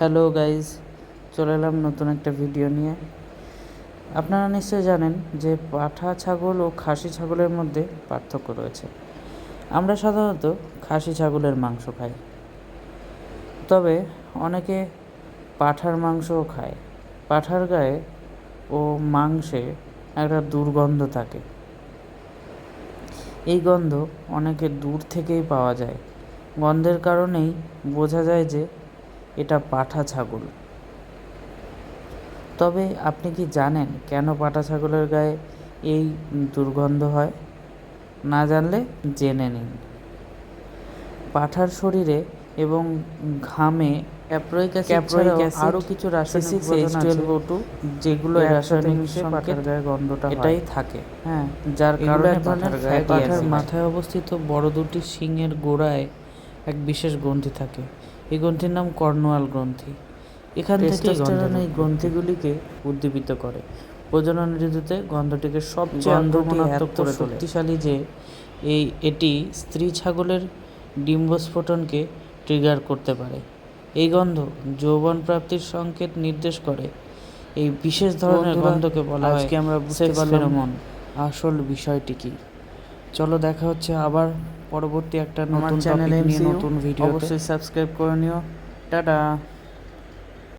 Hello guys চলে এলাম নতুন একটা ভিডিও নিয়ে। আপনারা নিশ্চয়ই জানেন যে পাঠা ছাগল ও খাসি ছাগলের মধ্যে পার্থক্য রয়েছে। আমরা সাধারণত খাসি ছাগলের মাংস খাই। তবে অনেকে পাঠার মাংসও খায়। পাঠার গায়ে ও মাংসে একটা দুর্গন্ধ থাকে। এই গন্ধ অনেকে দূর থেকেই পাওয়া যায়। গন্ধের কারণেই বোঝা যায় যে এটা পাঠা ছাগল। তবে আপনি কি জানেন কেন পাঠা ছাগলের গায়ে এই দুর্গন্ধ হয়? না জানলে জেনে নিন। পাঠার শরীরে এবং ঘামে আরও কিছু রাসায়নিক যেগুলো রাসায়নিক পাঠার গায়ে গন্ধটা এটাই থাকে। হ্যাঁ যার কারণে পাঠার গায়ে পাঠার মাথায় অবস্থিত বড় দুটি শিংয়ের গোড়ায় এক বিশেষ গ্রন্থি থাকে। এই গ্রন্থির নাম কর্নোয়াল গ্রন্থি। এখান থেকে এই গ্রন্থিগুলিকে উদ্দীপিত করে। প্রজনন ঋতুতে গন্ধটিকে সবচেয়ে করে শক্তিশালী যে এই এটি স্ত্রী ছাগলের ডিম্বস্ফোটনকে ট্রিগার করতে পারে। এই গন্ধ যৌবন প্রাপ্তির সংকেত নির্দেশ করে। এই বিশেষ ধরনের গন্ধকে বলা হয় আজকে আমরা বুঝতে পারলাম আসল বিষয়টি কি। চলো দেখা হচ্ছে আবার পরবর্তী একটা নতুন চ্যানেল নতুন ভিডিও অবশ্যই সাবস্ক্রাইব করে নিও। টাটা।